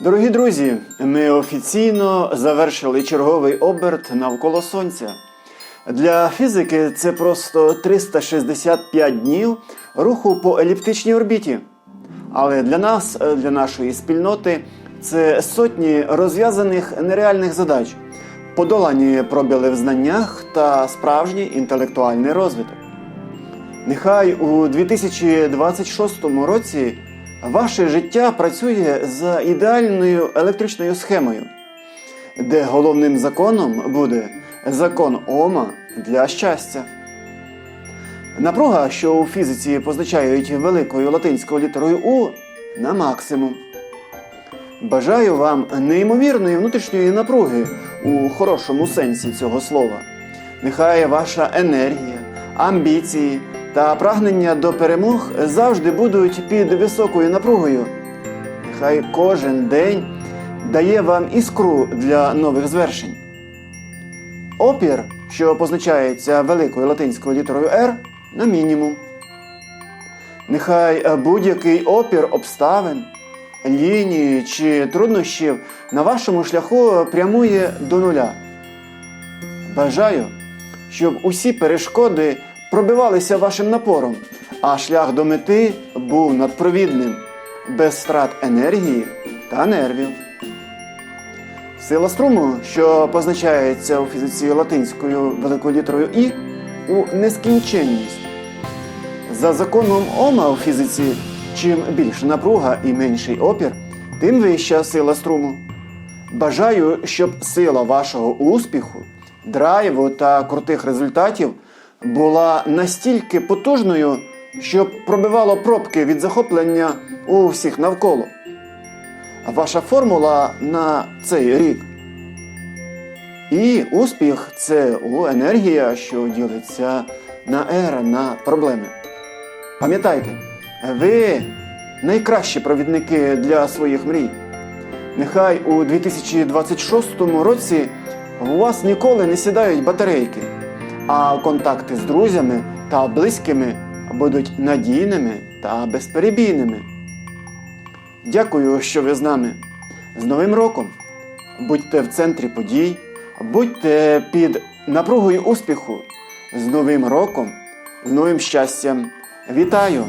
Дорогі друзі, ми офіційно завершили черговий оберт навколо Сонця. Для фізики це просто 365 днів руху по еліптичній орбіті. Але для нас, для нашої спільноти, це сотні розв'язаних нереальних задач, подолані пробіли в знаннях та справжній інтелектуальний розвиток. Нехай у 2026 році ваше життя працює за ідеальною електричною схемою, де головним законом буде закон Ома для щастя. Напруга, що у фізиці позначають великою латинською літерою У, на максимум. Бажаю вам неймовірної внутрішньої напруги у хорошому сенсі цього слова. Нехай ваша енергія, амбіції та прагнення до перемог завжди будуть під високою напругою. Нехай кожен день дає вам іскру для нових звершень. Опір, що позначається великою латинською літерою R, на мінімум. Нехай будь-який опір обставин, лінії чи труднощів на вашому шляху прямує до нуля. Бажаю, щоб усі перешкоди пробивалися вашим напором, а шлях до мети був надпровідним, без страт енергії та нервів. Сила струму, що позначається у фізиці латинською великою літерою І, у нескінченність. За законом Ома у фізиці, чим більша напруга і менший опір, тим вища сила струму. Бажаю, щоб сила вашого успіху, драйву та крутих результатів була настільки потужною, щоб пробивало пробки від захоплення у всіх навколо. Ваша формула на цей рік. І успіх це енергія, що ділиться на ера, на проблеми. Пам'ятайте, ви найкращі провідники для своїх мрій. Нехай у 2026 році у вас ніколи не сідають батарейки, а контакти з друзями та близькими будуть надійними та безперебійними. Дякую, що ви з нами. З Новим роком! Будьте в центрі подій, будьте під напругою успіху. З Новим роком, з новим щастям. Вітаю!